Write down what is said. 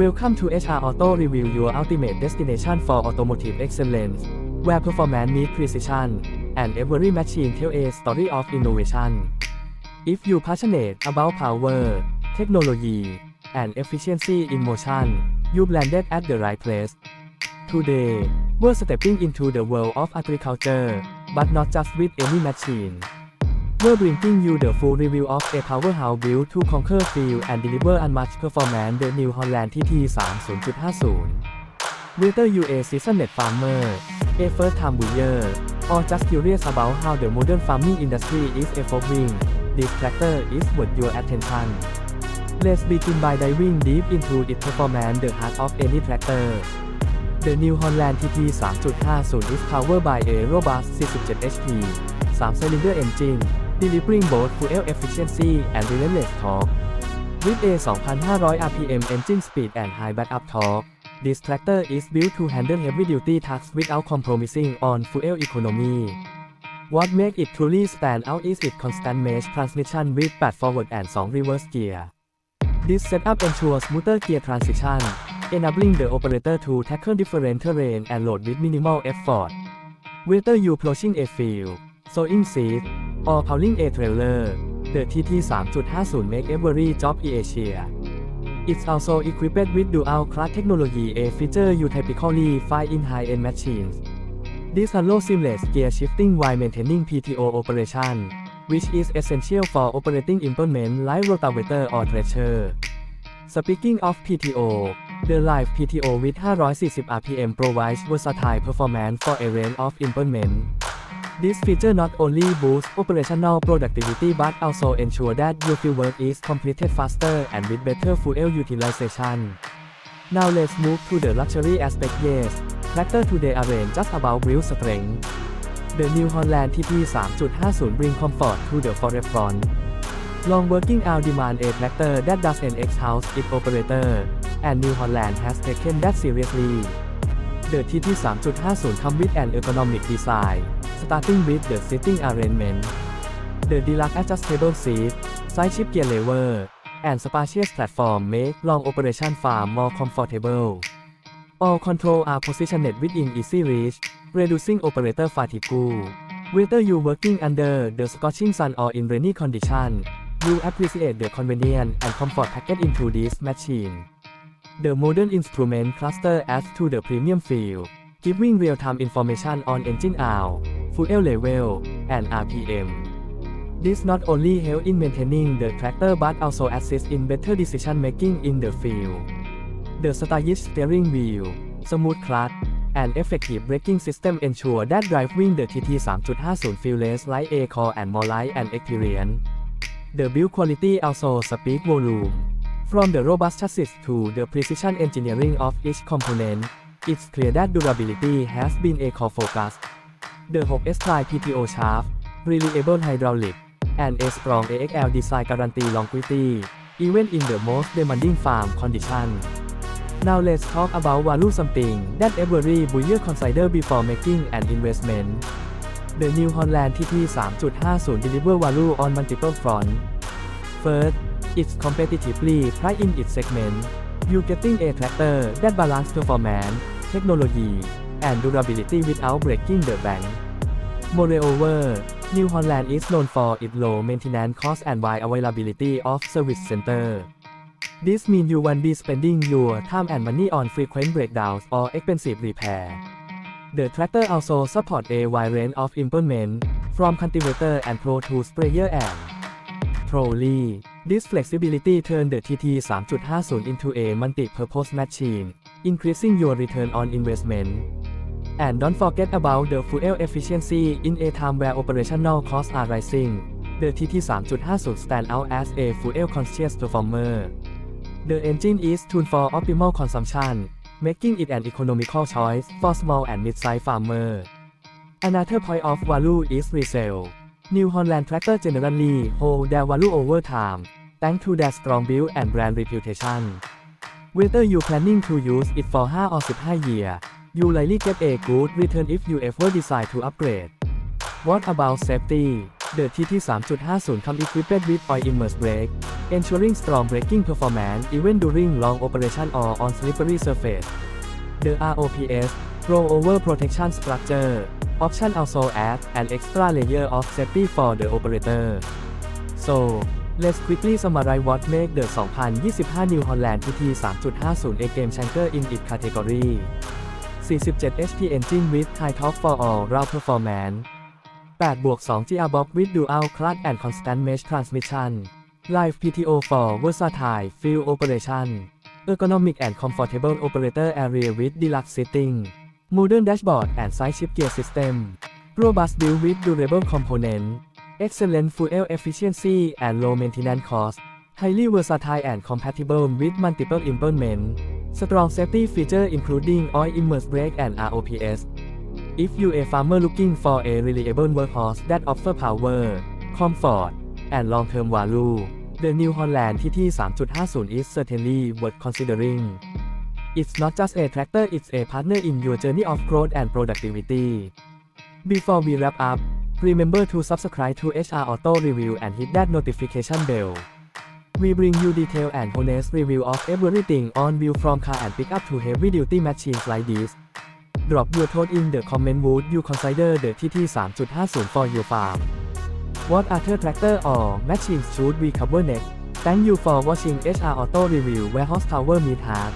Welcome to HR Auto Review, your ultimate destination for automotive excellence, where performance meets precision, and every machine tells a story of innovation. If you passionate about power, technology, and efficiency in motion, you've landed at the right place. Today, we're stepping into the world of agriculture, but not just with any machine. We're bringing you the full review of a powerhouse built to conquer field and deliver unmatched performance the New Holland TT 30.50. Whether you a seasoned farmer, a first-time buyer, or just curious about how the modern farming industry is evolving, this tractor is worth your attention. Let's begin by diving deep into its performance, the heart of any tractor. The New Holland TT 3.50 is powered by a robust 47 HP, 3-cylinder engine, delivering both fuel efficiency and relentless torque. With a 2,500 RPM engine speed and high backup torque, this tractor is built to handle heavy-duty tasks without compromising on fuel economy. What makes it truly stand out is its constant mesh transmission with 8 forward and 2 reverse gear. This setup ensures smoother gear transition, enabling the operator to tackle different terrain and load with minimal effort. Whether you're approaching a field, sowing seed, or pulling a trailer, the TT 3.50 make every job easier. It's also equipped with dual class technology, a feature you typically find in high-end machines. This allows seamless gear shifting while maintaining PTO operation, which is essential for operating implements like rotavator or thresher. Speaking of PTO, the Live PTO with 540 RPM provides versatile performance for a range of implements. This feature not only boosts operational productivity but also ensure that your field work is completed faster and with better fuel utilization. Now let's move to the luxury aspect yes, tractor today aren't just about build strength. The New Holland TT 3.50 bring comfort to the forefront. Long working hour demand a tractor that doesn't exhaust its operator, and New Holland has taken that seriously. The TT 3.50 come with an ergonomic design, starting with the seating arrangement. The deluxe adjustable seat, side shift gear lever, and spacious platform make long operation far more comfortable. All controls are positioned within easy reach, reducing operator fatigue. Whether you working under the scorching sun or in rainy condition you appreciate the convenience and comfort packed into this machine. The modern instrument cluster adds to the premium feel, giving real-time information on engine hour, fuel level, and RPM. This not only helps in maintaining the tractor but also assists in better decision making in the field. The stylish steering wheel, smooth clutch, and effective braking system ensure that driving the TT 3.50 feel less like a car and more like an experience. The build quality also speaks volume. From the robust chassis to the precision engineering of each component, it's clear that durability has been a core focus. The 6S-Tri PTO shaft, reliable hydraulic, and a strong AXL design guarantee longevity, even in the most demanding farm condition. Now let's talk about value something that every buyer consider before making an investment. The New Holland TT 3.50 deliver value on multiple front. First, it's competitively priced in its segment. you getting a tractor that balance performance, technology, and durability without breaking the bank. Moreover, New Holland is known for its low maintenance cost and wide availability of service center. This means you won't be spending your time and money on frequent breakdowns or expensive repair. The tractor also supports a wide range of implements, from cultivator and pro to sprayer and trolley. This flexibility turns the TT 3.50 into a multi-purpose machine, increasing your return on investment. And don't forget about the fuel efficiency in a time where operational costs are rising. The TT 3.50 stands out as a fuel-conscious performer. The engine is tuned for optimal consumption, making it an economical choice for small and mid-sized farmers. Another point of value is resale. New Holland tractor generally hold their value over time, thanks to their strong build and brand reputation. Whether you planning to use it for 5 or 15 years, you likely get a good return if you ever decide to upgrade. What about safety? The TT 3.50 come equipped with oil immersed brake, ensuring strong braking performance even during long operation or on slippery surface. The ROPS Rollover Protection Structure option also adds an extra layer of safety for the operator. So, let's quickly summarize what make the 2025 New Holland TT 3.50 a game changer in its category. 47 HP engine with high torque for all round performance 8บวก2 gearbox with dual clutch and constant mesh transmission Live PTO for versatile field operation ergonomic and comfortable operator area with deluxe seating modern dashboard and side shift gear system robust build with durable component excellent fuel efficiency and low maintenance cost highly versatile and compatible with multiple implements strong safety feature including oil immersed brake and ROPS If you a farmer looking for a reliable workhorse that offer power, comfort, and long-term value, the New Holland TT 3.50 is certainly worth considering. It's not just a tractor, it's a partner in your journey of growth and productivity. Before we wrap up, remember to subscribe to HR Auto Review and hit that notification bell. We bring you detailed and honest review of everything on view from car and pickup to heavy duty machines like this. Drop your thought in the comment would you consider the TT 3.50 for your farm? What other tractor or machines should we cover next? Thank you for watching HR Auto Review where horsepower meet heart.